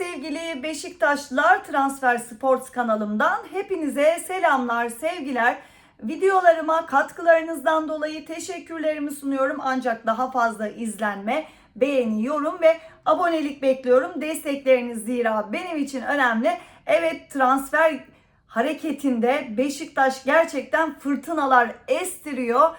sevgili Beşiktaşlılar Transfer Sports kanalımdan hepinize selamlar, sevgiler. Videolarıma katkılarınızdan dolayı teşekkürlerimi sunuyorum. Ancak daha fazla izlenme, beğeni, yorum ve abonelik bekliyorum. Destekleriniz zira benim için önemli. Evet transfer hareketinde Beşiktaş gerçekten fırtınalar estiriyor.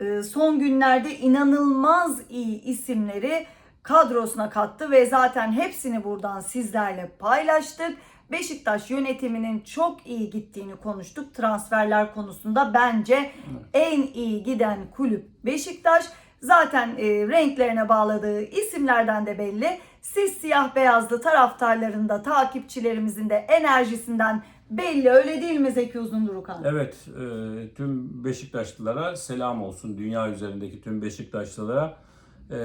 Ee, Son günlerde inanılmaz iyi isimleri kadrosuna kattı ve zaten hepsini buradan sizlerle paylaştık. Beşiktaş yönetiminin çok iyi gittiğini konuştuk. Transferler konusunda bence en iyi giden kulüp Beşiktaş. Zaten e, renklerine bağladığı isimlerden de belli. Siz siyah beyazlı taraftarların da takipçilerimizin de enerjisinden belli öyle değil mi Zeki Uzundurukan? Evet, e, tüm Beşiktaşlılara selam olsun. Dünya üzerindeki tüm Beşiktaşlılara. E,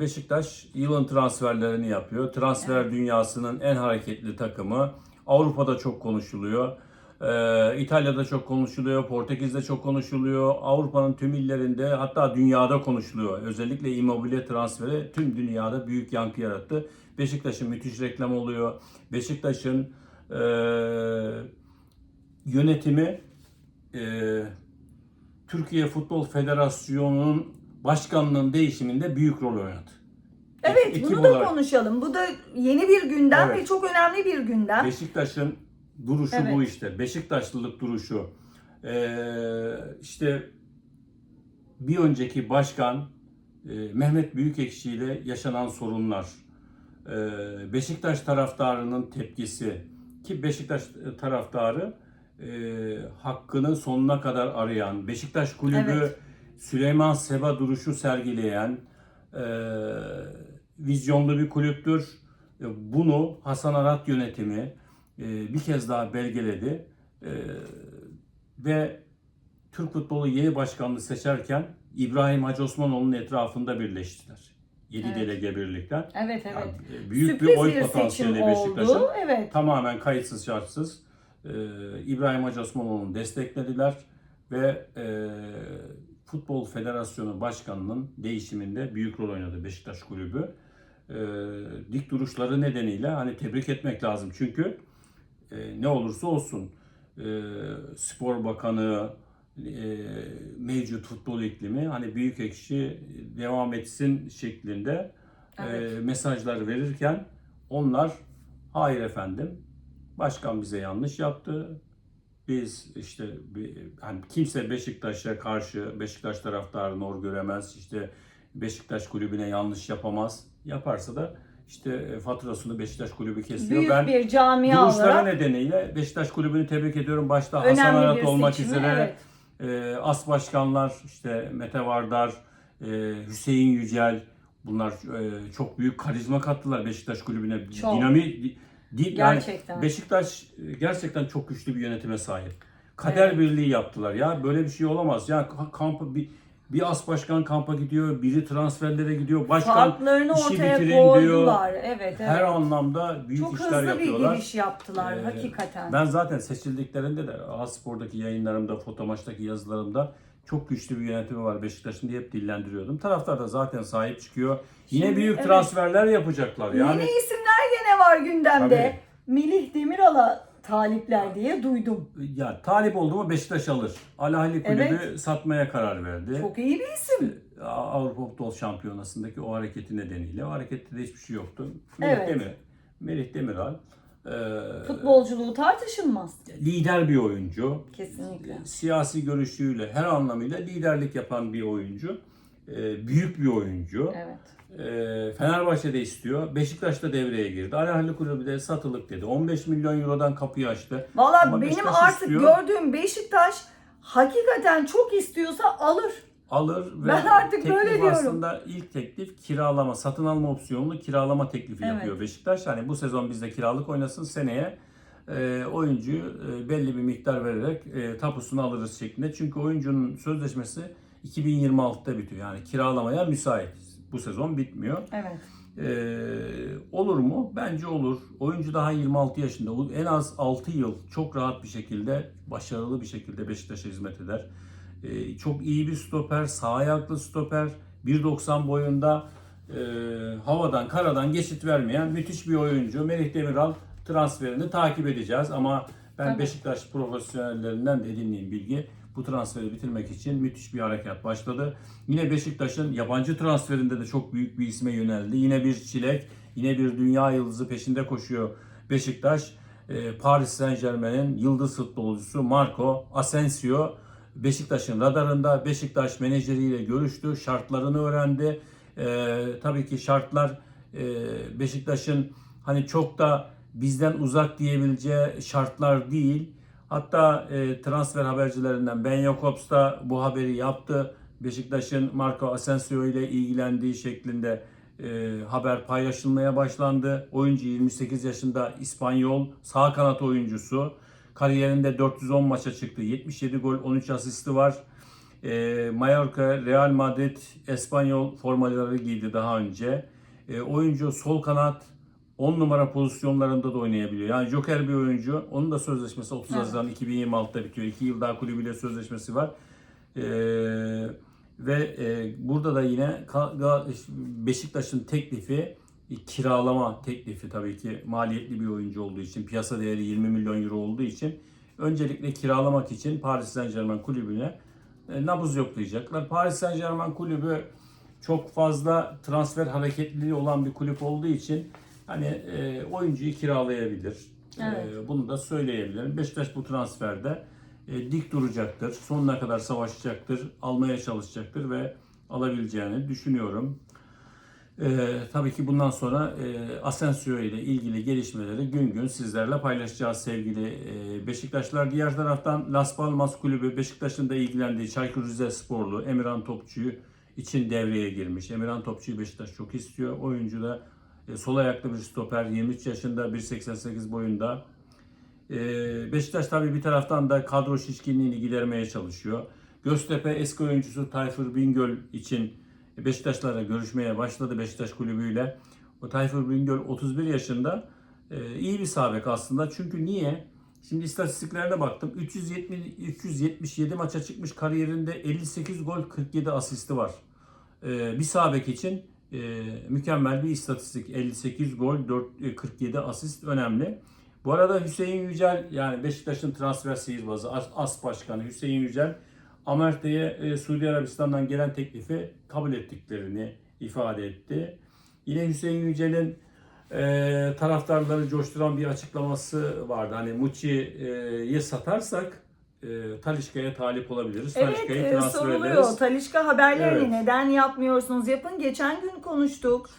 Beşiktaş yılın transferlerini yapıyor. Transfer dünyasının en hareketli takımı. Avrupa'da çok konuşuluyor. E, İtalya'da çok konuşuluyor. Portekiz'de çok konuşuluyor. Avrupa'nın tüm illerinde hatta dünyada konuşuluyor. Özellikle Immobile transferi tüm dünyada büyük yankı yarattı. Beşiktaş'ın müthiş reklam oluyor. Beşiktaş'ın e, yönetimi e, Türkiye Futbol Federasyonu'nun başkanlığının değişiminde büyük rol oynadı. Evet Ekip bunu da olarak konuşalım. Bu da yeni bir gündem Evet. ve çok önemli bir gündem. Beşiktaş'ın duruşu Evet. bu işte. Beşiktaşlılık duruşu. Ee, işte bir önceki başkan e, Mehmet Büyükekşi ile yaşanan sorunlar. Ee, Beşiktaş taraftarının tepkisi ki Beşiktaş taraftarı e, hakkını sonuna kadar arayan, Beşiktaş kulübü Evet. Süleyman Seba duruşu sergileyen e, vizyonlu bir kulüptür. E, Bunu Hasan Arat yönetimi e, bir kez daha belgeledi E, ve Türk futbolu yeni başkanlığı seçerken İbrahim Hacı Osmanoğlu'nun etrafında birleştiler. 7 Evet. delege birlikten. Evet evet. Yani, e, büyük Sürpriz bir oy potansiyeli Beşiktaş'ın. Evet. Tamamen kayıtsız şartsız e, İbrahim Hacı Osmanoğlu'nu desteklediler ve e, Futbol Federasyonu Başkanı'nın değişiminde büyük rol oynadı Beşiktaş Kulübü. E, dik duruşları nedeniyle hani tebrik etmek lazım çünkü e, ne olursa olsun e, spor bakanı, e, mevcut futbol iklimi hani büyük ekşi devam etsin şeklinde Evet. e, mesajlar verirken onlar hayır efendim başkan bize yanlış yaptı. Biz işte hani kimse Beşiktaş'a karşı Beşiktaş taraftarını hor göremez. işte Beşiktaş kulübüne yanlış yapamaz. Yaparsa da işte e, faturasını Beşiktaş kulübü kesiyor. Büyük ben bir camia duruşları olarak nedeniyle Beşiktaş kulübünü tebrik ediyorum. Başta Hasan Arat olmak seçimi. üzere Evet. e, as başkanlar işte Mete Vardar, e, Hüseyin Yücel bunlar e, çok büyük karizma kattılar Beşiktaş kulübüne. Çok. Dinami di- Gerçekten. Yani Beşiktaş e, gerçekten çok güçlü bir yönetime sahip. Kader Evet. birliği yaptılar ya. Böyle bir şey olamaz. Ya ka- kampı bir bir as başkan kampa gidiyor, biri transferlere gidiyor, başkan Farklarını işi ortaya bitirin diyor. Evet, evet. her anlamda büyük Çok işler hızlı yapıyorlar. bir giriş yaptılar Ee, hakikaten. Ben zaten seçildiklerinde de A-Spor'daki yayınlarımda, Fotomaç'taki yazılarımda çok güçlü bir yönetimi var Beşiktaş'ın diye hep dillendiriyordum. Taraftar da zaten sahip çıkıyor. Yine Şimdi, büyük evet. transferler yapacaklar. Yani Yeni isimler gene var gündemde. Tabii. Melih Demiral'a talipler diye duydum. ya talip oldu mu Beşiktaş alır. Alahli kulübü Evet. satmaya karar verdi. Çok iyi bir isim. A- Avrupa Futbol Şampiyonası'ndaki o hareketi nedeniyle. O harekette de hiçbir şey yoktu. Melih Evet. Demir, Melih Demiral e, Futbolculuğu tartışılmaz. lider bir oyuncu. Kesinlikle. siyasi görüşüyle her anlamıyla liderlik yapan bir oyuncu. Ee, büyük bir oyuncu. Evet. Ee, Fenerbahçe'de istiyor. Beşiktaş'ta devreye girdi. Alahli kulübü de satılık dedi. 15 milyon eurodan kapıyı açtı. Valla Ama benim Beşiktaş artık istiyor. gördüğüm Beşiktaş hakikaten çok istiyorsa alır. Alır ve Ben artık teklif böyle diyorum. aslında ilk teklif kiralama, satın alma opsiyonlu kiralama teklifi Evet. yapıyor Beşiktaş. Hani bu sezon bizde kiralık oynasın seneye e, oyuncuyu e, belli bir miktar vererek e, tapusunu alırız şeklinde. Çünkü oyuncunun sözleşmesi 2026'da bitiyor. Yani kiralamaya müsait. Bu sezon bitmiyor. Evet. Ee, olur mu? Bence olur. Oyuncu daha 26 yaşında. En az 6 yıl çok rahat bir şekilde, başarılı bir şekilde Beşiktaş'a hizmet eder. Ee, çok iyi bir stoper, sağ ayaklı stoper. 1.90 boyunda e, havadan, karadan geçit vermeyen müthiş bir oyuncu. Melih Demiral transferini takip edeceğiz ama ben Tabii. Beşiktaş profesyonellerinden de edindiğim bilgi bu transferi bitirmek için müthiş bir harekat başladı. Yine Beşiktaş'ın yabancı transferinde de çok büyük bir isme yöneldi. Yine bir çilek, yine bir dünya yıldızı peşinde koşuyor Beşiktaş. Ee, Paris Saint Germain'in yıldız futbolcusu Marco Asensio Beşiktaş'ın radarında. Beşiktaş menajeriyle görüştü, şartlarını öğrendi. Ee, tabii ki şartlar e, Beşiktaş'ın hani çok da bizden uzak diyebileceği şartlar değil. Hatta e, transfer habercilerinden Ben Jacobs da bu haberi yaptı. Beşiktaş'ın Marco Asensio ile ilgilendiği şeklinde e, haber paylaşılmaya başlandı. Oyuncu 28 yaşında İspanyol sağ kanat oyuncusu. Kariyerinde 410 maça çıktı. 77 gol 13 asisti var. E, Mallorca, Real Madrid, Espanyol formaları giydi daha önce. E, oyuncu sol kanat 10 numara pozisyonlarında da oynayabiliyor. Yani joker bir oyuncu. Onun da sözleşmesi 30 Evet. Haziran 2026'da bitiyor. 2 yıl daha kulübüyle sözleşmesi var. Ee, ve e, burada da yine Beşiktaş'ın teklifi kiralama teklifi tabii ki maliyetli bir oyuncu olduğu için piyasa değeri 20 milyon euro olduğu için öncelikle kiralamak için Paris Saint Germain kulübüne e, nabız yoklayacaklar. Paris Saint Germain kulübü çok fazla transfer hareketliliği olan bir kulüp olduğu için hani e, oyuncuyu kiralayabilir. Evet. E, bunu da söyleyebilirim. Beşiktaş bu transferde e, dik duracaktır. Sonuna kadar savaşacaktır. Almaya çalışacaktır ve alabileceğini düşünüyorum. E, tabii ki bundan sonra e, Asensio ile ilgili gelişmeleri gün gün sizlerle paylaşacağız sevgili e, Beşiktaşlar. Diğer taraftan Las Palmas Kulübü Beşiktaş'ın da ilgilendiği Çaykur Rizesporlu Emirhan Topçu'yu için devreye girmiş. Emirhan Topçu'yu Beşiktaş çok istiyor. Oyuncu da e, sol ayaklı bir stoper 23 yaşında 1.88 boyunda. Ee, Beşiktaş tabii bir taraftan da kadro şişkinliğini gidermeye çalışıyor. Göztepe eski oyuncusu Tayfur Bingöl için Beşiktaşlarla görüşmeye başladı Beşiktaş kulübüyle. O Tayfur Bingöl 31 yaşında Ee, iyi bir sabek aslında. Çünkü niye? Şimdi istatistiklerine baktım. 370, 377 maça çıkmış kariyerinde 58 gol 47 asisti var. Ee, bir sabek için e, mükemmel bir istatistik. 58 gol 4, e, 47 asist önemli. Bu arada Hüseyin Yücel yani Beşiktaş'ın transfer sihirbazı As Başkanı Hüseyin Yücel Amerte'ye e, Suudi Arabistan'dan gelen teklifi kabul ettiklerini ifade etti. Yine Hüseyin Yücel'in e, taraftarları coşturan bir açıklaması vardı. Hani Muçi'yi satarsak e, Talişka'ya talip olabiliriz. Evet Talişka'yı e, transfer soruluyor. ederiz. Talişka haberlerini Evet. neden yapmıyorsunuz? Yapın. Geçen gün konuştuk.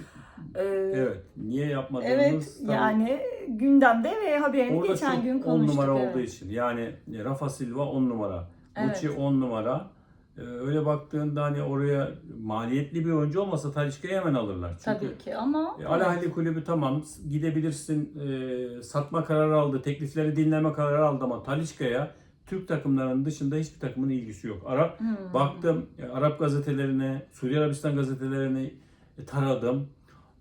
Ee, Evet. Niye yapmadığımız Evet tabii yani gündemde ve haberini Orada geçen gün 10 konuştuk. numara evet. olduğu için. Yani Rafa Silva 10 numara. Evet. Muçi 10 numara. Ee, öyle baktığında hani oraya maliyetli bir oyuncu olmasa Talişka'yı hemen alırlar. Çünkü Tabii ki ama e, Al Ahly kulübü tamam gidebilirsin e, satma kararı aldı, teklifleri dinleme kararı aldı ama Talişka'ya Türk takımlarının dışında hiçbir takımın ilgisi yok. Arap Hmm. baktım e, Arap gazetelerine, Suudi Arabistan gazetelerini e, taradım.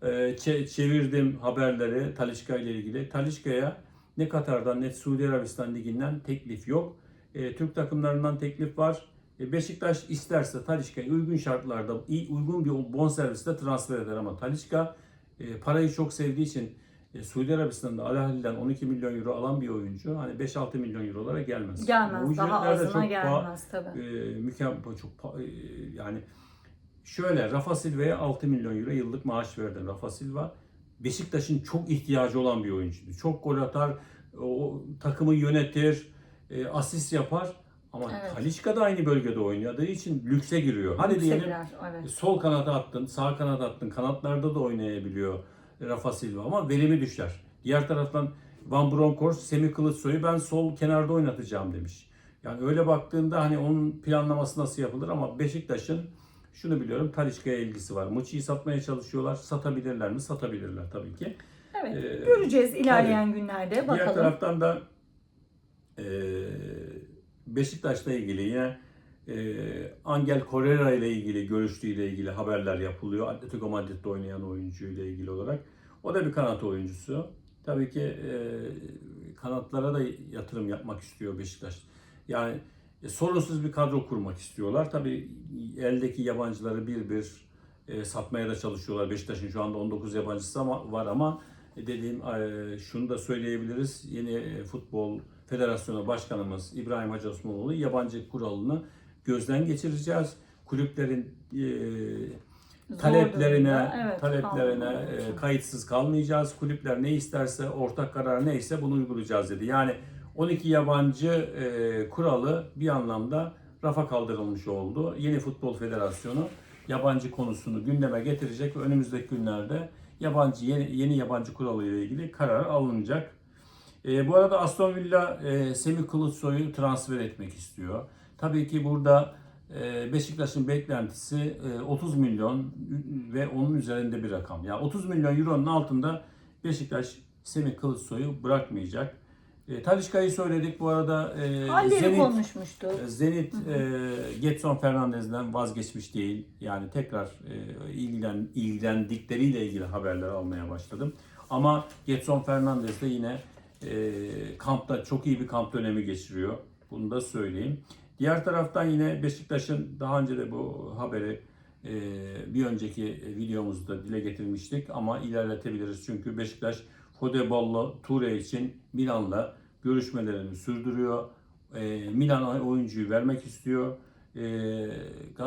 E, çe- çevirdim haberleri Talişka ile ilgili. Talişka'ya ne Katar'dan ne Suudi Arabistan liginden teklif yok. E, Türk takımlarından teklif var. E, Beşiktaş isterse Talişka'yı uygun şartlarda, iyi, uygun bir bonservisle transfer eder ama Talişka e, parayı çok sevdiği için e, Suudi Arabistan'da Al Ahly'den 12 milyon euro alan bir oyuncu hani 5-6 milyon eurolara gelmez. Bu gelmez. Daha ücretler de azına gelmez tabii. e, mükemmel çok e, yani şöyle Rafa Silva'ya 6 milyon euro yıllık maaş verdi Rafa Silva. Beşiktaş'ın çok ihtiyacı olan bir oyuncuydu. Çok gol atar, o takımı yönetir, e, asist yapar. Ama Evet. Talişka da aynı bölgede oynadığı için lükse giriyor. Hadi Yükseğe diyelim girer, evet. sol kanada attın, sağ kanada attın, kanatlarda da oynayabiliyor Rafa Silva ama verimi düşer. Diğer taraftan Van Bronckhorst, Semih Kılıçsoy'u ben sol kenarda oynatacağım demiş. Yani öyle baktığında hani onun planlaması nasıl yapılır ama Beşiktaş'ın şunu biliyorum Talişka'ya ilgisi var. Muçi'yi satmaya çalışıyorlar. Satabilirler mi? Satabilirler tabii ki. Evet. Ee, Göreceğiz ilerleyen günlerde. Diğer Bakalım. taraftan da e, Beşiktaş'la ilgili yine e, Angel Correa ile ilgili görüştüğüyle ilgili haberler yapılıyor. Atletico Madrid'de oynayan oyuncu ile ilgili olarak. O da bir kanat oyuncusu. Tabii ki e, kanatlara da yatırım yapmak istiyor Beşiktaş. Yani e, sorunsuz bir kadro kurmak istiyorlar. Tabii eldeki yabancıları bir bir satmaya da çalışıyorlar. Beşiktaş'ın şu anda 19 yabancısı var ama dediğim şunu da söyleyebiliriz. Yeni e, Futbol Federasyonu Başkanımız İbrahim Hacı Osmanoğlu yabancı kuralını gözden geçireceğiz. Kulüplerin e, taleplerine evet, taleplerine e, kayıtsız kalmayacağız. Kulüpler ne isterse ortak karar neyse bunu uygulayacağız dedi. Yani 12 yabancı e, kuralı bir anlamda rafa kaldırılmış oldu. Yeni Futbol Federasyonu yabancı konusunu gündeme getirecek ve önümüzdeki günlerde yabancı yeni, yeni yabancı kuralı ile ilgili karar alınacak. E, bu arada Aston Villa e, Semih Kılıçsoy'u transfer etmek istiyor. Tabii ki burada e, Beşiktaş'ın beklentisi e, 30 milyon ve onun üzerinde bir rakam. Yani 30 milyon euronun altında Beşiktaş Semih Kılıçsoy'u bırakmayacak. E, Talisca'yı söyledik bu arada. E, Halleri Zenit, konuşmuştuk. Zenit e, Getson Fernandez'den vazgeçmiş değil. Yani tekrar e, ilgilen, ilgilendikleriyle ilgili haberler almaya başladım. Ama Getson Fernandez de yine e, kampta çok iyi bir kamp dönemi geçiriyor. Bunu da söyleyeyim. Diğer taraftan yine Beşiktaş'ın daha önce de bu haberi e, bir önceki videomuzda dile getirmiştik ama ilerletebiliriz. Çünkü Beşiktaş Fodeballo Ture için Milan'la görüşmelerini sürdürüyor. E, Milan oyuncuyu vermek istiyor. E,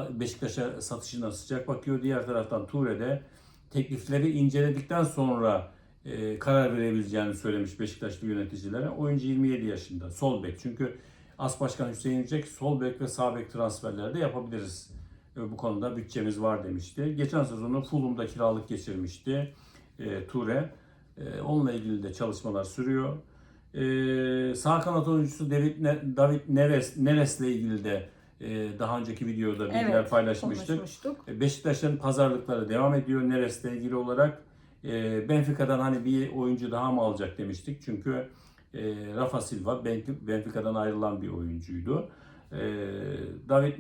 Beşiktaş'a satışına sıcak bakıyor. Diğer taraftan Ture de teklifleri inceledikten sonra e, karar verebileceğini söylemiş Beşiktaşlı yöneticilere. Oyuncu 27 yaşında. Sol bek. Çünkü As Başkan Hüseyin Yücek sol bek ve sağ bek transferleri de yapabiliriz. E, bu konuda bütçemiz var demişti. Geçen sezonu Fulham'da kiralık geçirmişti e, Ture. E, onunla ilgili de çalışmalar sürüyor. E, sağ kanat oyuncusu David, ne, David Neres, Neres'le ilgili de e, daha önceki videoda bilgiler Evet, paylaşmıştık. E, Beşiktaş'ın pazarlıkları devam ediyor Neres'le ilgili olarak. E, Benfica'dan hani bir oyuncu daha mı alacak demiştik. Çünkü e, Rafa Silva Ben- Benfica'dan ayrılan bir oyuncuydu. E, David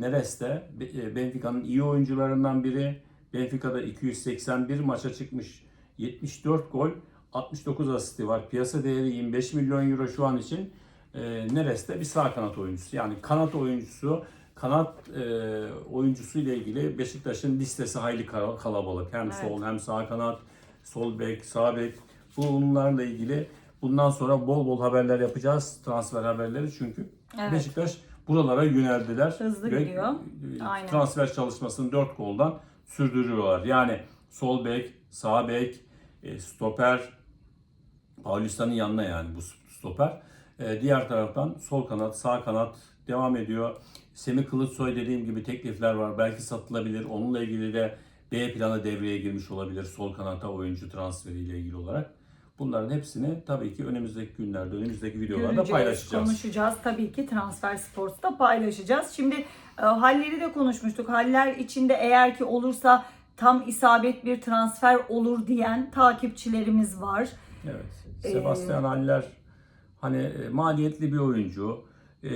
Neres de e, Benfica'nın iyi oyuncularından biri. Benfica'da 281 maça çıkmış 74 gol 69 asisti var. Piyasa değeri 25 milyon euro şu an için. E, Neres de bir sağ kanat oyuncusu. Yani kanat oyuncusu kanat e, oyuncusu ile ilgili Beşiktaş'ın listesi hayli kalabalık. Hem Evet. sol hem sağ kanat, sol bek, sağ bek. Bunlarla ilgili bundan sonra bol bol haberler yapacağız. Transfer haberleri çünkü Evet. Beşiktaş buralara yöneldiler. Hızlı Ve, gidiyor. e, Aynen. Transfer çalışmasını dört koldan sürdürüyorlar. Yani sol bek, sağ bek, e, stoper, Paulista'nın yanına yani bu stoper. Ee, diğer taraftan sol kanat, sağ kanat devam ediyor. Semih Kılıçsoy dediğim gibi teklifler var. Belki satılabilir. Onunla ilgili de B planı devreye girmiş olabilir. Sol kanata oyuncu transferiyle ilgili olarak. Bunların hepsini tabii ki önümüzdeki günlerde, önümüzdeki videolarda Göreceğiz, paylaşacağız. konuşacağız. Tabii ki Transfer Sports'ta paylaşacağız. Şimdi e, halleri de konuşmuştuk. Haller içinde eğer ki olursa tam isabet bir transfer olur diyen takipçilerimiz var. Evet. Ee, Sebastian Haller hani e, maliyetli bir oyuncu. E,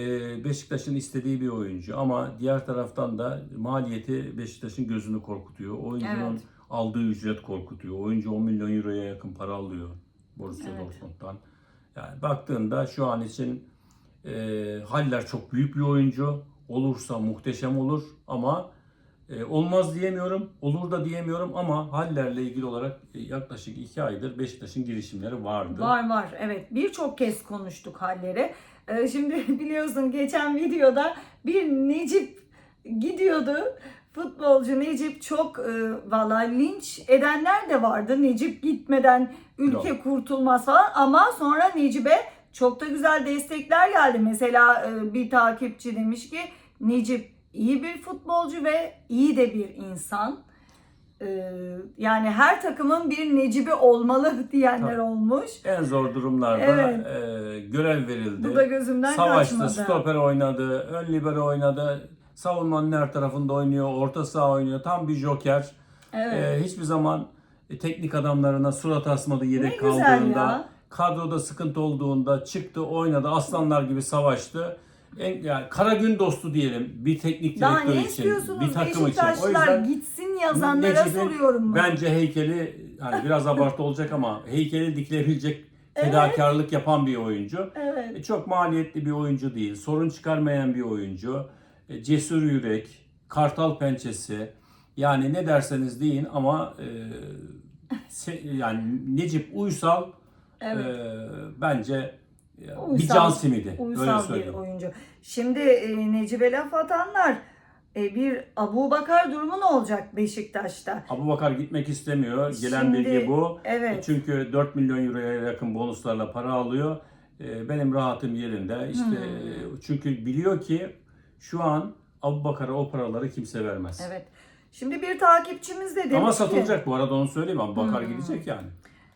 Beşiktaş'ın istediği bir oyuncu ama diğer taraftan da maliyeti Beşiktaş'ın gözünü korkutuyor. Oyuncunun Evet. aldığı ücret korkutuyor. Oyuncu 10 milyon euroya yakın para alıyor Borussia Evet. Dortmund'dan. Yani baktığında şu an için e, Haller çok büyük bir oyuncu. Olursa muhteşem olur ama e, olmaz diyemiyorum, olur da diyemiyorum ama Haller'le ilgili olarak e, yaklaşık iki aydır Beşiktaş'ın girişimleri vardı. Var var evet birçok kez konuştuk halleri. Ee, şimdi biliyorsun geçen videoda bir Necip gidiyordu. Futbolcu Necip çok e, vallahi linç edenler de vardı. Necip gitmeden ülke Yok. kurtulmaz falan ama sonra Necip'e çok da güzel destekler geldi. Mesela e, bir takipçi demiş ki Necip iyi bir futbolcu ve iyi de bir insan. Ee, yani her takımın bir Necip'i olmalı diyenler olmuş. En zor durumlarda Evet. e, görev verildi. Bu da gözümden Savaşta kaçmadı. stoper oynadı, ön libero oynadı. Savunmanın her tarafında oynuyor, orta saha oynuyor. Tam bir joker. Evet. E, hiçbir zaman e, teknik adamlarına surat asmadı yedek Ne kaldığında. Kadroda sıkıntı olduğunda çıktı, oynadı, aslanlar gibi savaştı. En, yani kara gün dostu diyelim bir teknik Daha direktör ne için, istiyorsunuz bir takım için. O Beşiktaşlılar yüzden gitsin yazanlara Necip'in soruyorum ben. Bence heykeli hani biraz abartı olacak ama heykeli dikilebilecek fedakarlık yapan bir oyuncu. Evet. E, Çok maliyetli bir oyuncu değil. Sorun çıkarmayan bir oyuncu. E, Cesur yürek, kartal pençesi. Yani ne derseniz deyin ama e, se- yani Necip Uysal Evet. e, bence e, bir Uysal- can simidi. Öyle Uysal bir söyleyeyim. oyuncu. Şimdi e, Necip'e laf atanlar e, bir Abu Bakar durumu ne olacak Beşiktaş'ta? Abu Bakar gitmek istemiyor. Gelen Şimdi- bilgi bu. Evet. Çünkü 4 milyon euroya yakın bonuslarla para alıyor. E, Benim rahatım yerinde. İşte Hmm. e, çünkü biliyor ki şu an Abu Bakar'a o paraları kimse vermez. Evet. Şimdi bir takipçimiz de demiş Ama ki satılacak bu arada onu söyleyeyim. Abu Bakar Hmm. gidecek yani.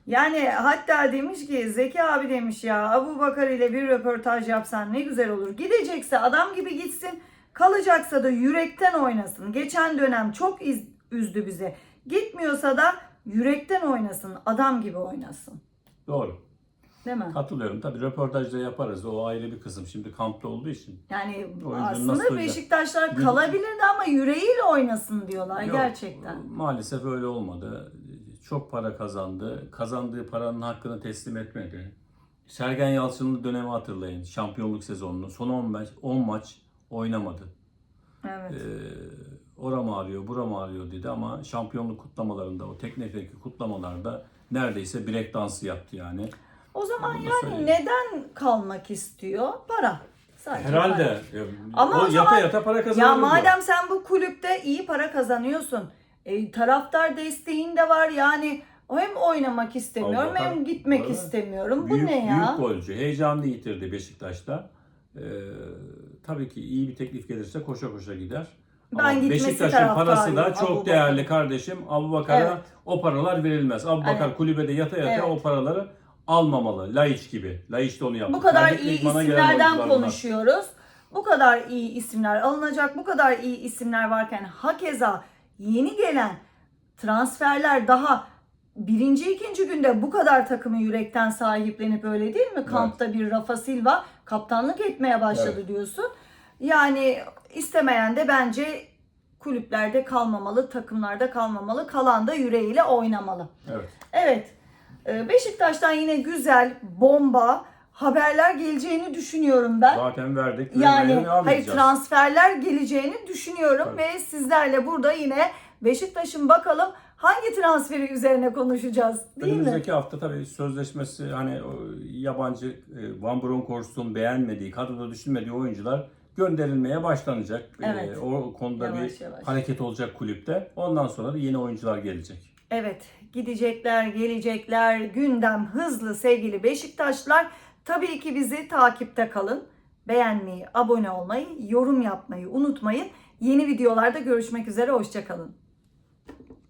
Yani hatta demiş ki Zeki abi demiş ya Abu Bakar ile bir röportaj yapsan ne güzel olur. Gidecekse adam gibi gitsin. Kalacaksa da yürekten oynasın. Geçen dönem çok iz- üzdü bize. Gitmiyorsa da yürekten oynasın. Adam gibi oynasın. Doğru. Değil mi? Katılıyorum. Tabii röportajda yaparız. O ayrı bir kısım. Şimdi kampta olduğu için. Yani aslında? Beşiktaşlar kalabilirdi ama yüreğiyle oynasın diyorlar Yok, gerçekten. Maalesef öyle olmadı. Çok para kazandı. Kazandığı paranın hakkını teslim etmedi. Sergen Yalçın'ın dönemi hatırlayın. Şampiyonluk sezonunu. Son 10 maç, 10 maç oynamadı. Evet. Ee, oram ağrıyor, buram ağrıyor dedi ama şampiyonluk kutlamalarında, o teknedeki kutlamalarda neredeyse bilek dansı yaptı yani. O zaman Bunu yani söyleyeyim. neden kalmak istiyor? Para. Sadece para. Herhalde. Ama o, o yata zaman- yata para kazanıyor. Ya madem sen bu kulüpte iyi para kazanıyorsun. E, taraftar desteğin de var yani hem oynamak istemiyorum Bakar, hem gitmek böyle istemiyorum. Bu büyük, ne ya? Büyük golcü. Heyecanlı yitirdi Beşiktaş'ta. Ee, tabii ki iyi bir teklif gelirse koşa koşa gider. Ben Ama Beşiktaş'ın parası da çok Abu değerli kardeşim. Abu Bakar'a Evet. o paralar verilmez. Abu Bakar Evet. kulübede yata yata Evet. o paraları almamalı. Laiç gibi. Laiç de onu yaptı. Bu kadar Terlik iyi isimlerden konuşuyoruz. Bu kadar iyi isimler alınacak, bu kadar iyi isimler varken hakeza yeni gelen transferler daha birinci, ikinci günde bu kadar takımı yürekten sahiplenip öyle değil mi? Kampta bir Rafa Silva kaptanlık etmeye başladı Evet. diyorsun. Yani istemeyen de bence kulüplerde kalmamalı, takımlarda kalmamalı. Kalan da yüreğiyle oynamalı. Evet. Evet. Ee, Beşiktaş'tan yine güzel, bomba haberler geleceğini düşünüyorum ben. Zaten verdik. Yani hayır transferler geleceğini düşünüyorum Tabii. ve sizlerle burada yine Beşiktaş'ın bakalım hangi transferi üzerine konuşacağız değil mi? Önümüzdeki hafta tabii sözleşmesi hani yabancı e, Van Bronckhorst'un beğenmediği, kadroda düşünmediği oyuncular gönderilmeye başlanacak. Evet. E, o konuda Yavaş bir yavaş. hareket olacak kulüpte. Ondan sonra da yeni oyuncular gelecek. Evet, gidecekler, gelecekler, gündem hızlı sevgili Beşiktaşlar. Tabii ki bizi takipte kalın. Beğenmeyi, abone olmayı, yorum yapmayı unutmayın. Yeni videolarda görüşmek üzere, hoşçakalın.